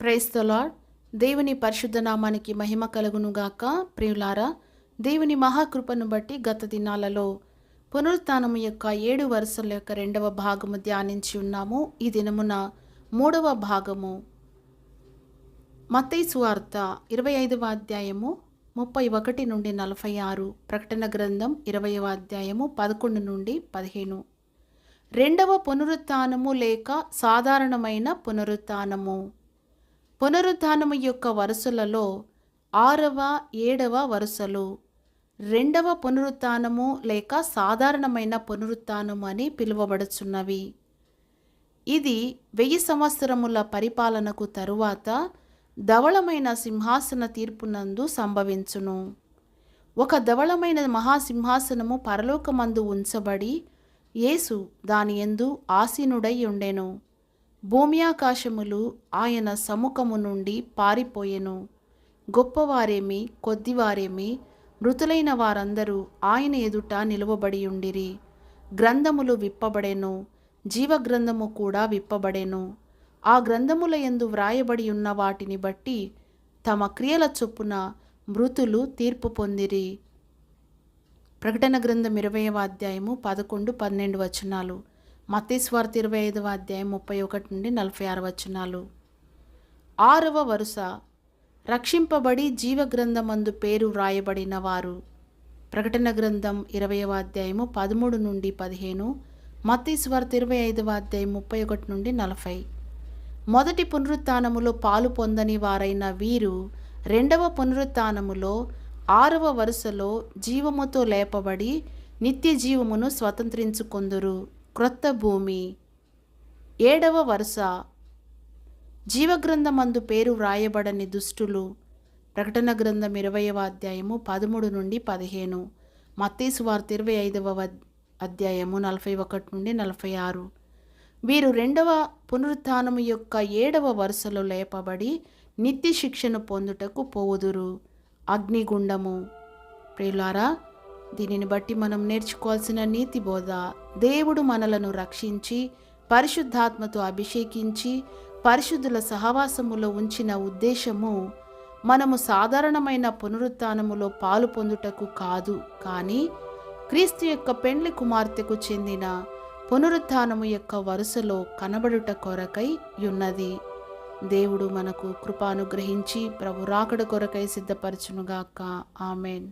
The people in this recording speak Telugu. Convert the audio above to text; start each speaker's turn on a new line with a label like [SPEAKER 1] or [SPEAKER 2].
[SPEAKER 1] క్రైస్తలాడ్ దేవుని పరిశుద్ధ నామానికి మహిమ కలుగునుగాక. ప్రియులారా దేవుని మహాకృపను బట్టి గత దినాలలో పునరుత్నము యొక్క ఏడు వరుసల యొక్క రెండవ భాగము ధ్యానించి ఉన్నాము. ఈ దినమున మూడవ భాగము మత్తయి సువార్త ఇరవై ఐదవ అధ్యాయము ముప్పై ఒకటి నుండి నలభై ఆరు ప్రకటన గ్రంథం ఇరవైవ అధ్యాయము పదకొండు నుండి పదిహేను. రెండవ పునరుత్నము లేక సాధారణమైన పునరుత్నము పునరుద్ధానము యొక్క వరుసలలో ఆరవ ఏడవ వరుసలు. రెండవ పునరుత్నము లేక సాధారణమైన పునరుత్నము అని పిలువబడుచున్నవి. ఇది వెయ్యి సంవత్సరముల పరిపాలనకు తరువాత ధవళమైన సింహాసన తీర్పునందు సంభవించును. ఒక ధవళమైన మహాసింహాసనము పరలోకమందు ఉంచబడి యేసు దాని యందు ఆసీనుడై ఉండెను. భూమి ఆకాశములు ఆయన సముఖము నుండి పారిపోయెను. గొప్పవారేమి కొద్దివారేమి మృతులైన వారందరూ ఆయన ఎదుట నిలువబడి ఉండిరి గ్రంథములు విప్పబడెను జీవగ్రంథము కూడా విప్పబడెను. ఆ గ్రంథముల యందు వ్రాయబడి ఉన్న వాటిని బట్టి తమ క్రియల చొప్పున మృతులు తీర్పు పొందిరి. ప్రకటన గ్రంథం ఇరవయవ అధ్యాయము పదకొండు పన్నెండు వచనాలు. మతేశ్వార్త ఇరవై ఐదవ అధ్యాయం ముప్పై ఒకటి నుండి నలభై ఆరు వచనాలు. ఆరవ వరుస రక్షింపబడి జీవగ్రంథమందు పేరు వ్రాయబడిన వారు. ప్రకటన గ్రంథం ఇరవైవ అధ్యాయము పదమూడు నుండి పదిహేను మతీశ్వార్త ఇరవై ఐదవ అధ్యాయం ముప్పై ఒకటి నుండి నలభై. మొదటి పునరుత్నములో పాలు పొందని వారైన వీరు రెండవ పునరుత్నములో ఆరవ వరుసలో జీవముతో లేపబడి నిత్య జీవమును స్వతంత్రించుకొందురు. క్రొత్త భూమి. ఏడవ వరుస. జీవగ్రంథమందు పేరు వ్రాయబడని దుష్టులు. ప్రకటన గ్రంథం ఇరవైవ అధ్యాయము పదమూడు నుండి పదిహేను. మత్తీసు వార్త ఇరవై ఐదవ అధ్యాయము నలభై ఒకటి నుండి నలభై ఆరు. వీరు రెండవ పునరుత్నము యొక్క ఏడవ వరుసలో లేపబడి నిత్య శిక్షను పొందుటకు పోవుదురు. అగ్నిగుండము. ప్రియులారా దీనిని బట్టి మనం నేర్చుకోవాల్సిన నీతి బోధ దేవుడు మనలను రక్షించి పరిశుద్ధాత్మతో అభిషేకించి పరిశుద్ధుల సహవాసములో ఉంచిన ఉద్దేశము మనము సాధారణమైన పునరుత్నములో పాలు పొందుటకు కాదు కానీ క్రీస్తు యొక్క పెండ్లి కుమార్తెకు చెందిన పునరుత్నము యొక్క వరుసలో కనబడుట కొరకై ఉన్నది. దేవుడు మనకు కృపానుగ్రహించి ప్రభు రాకడ కొరకై సిద్ధపరచునుగాక. ఆమెన్.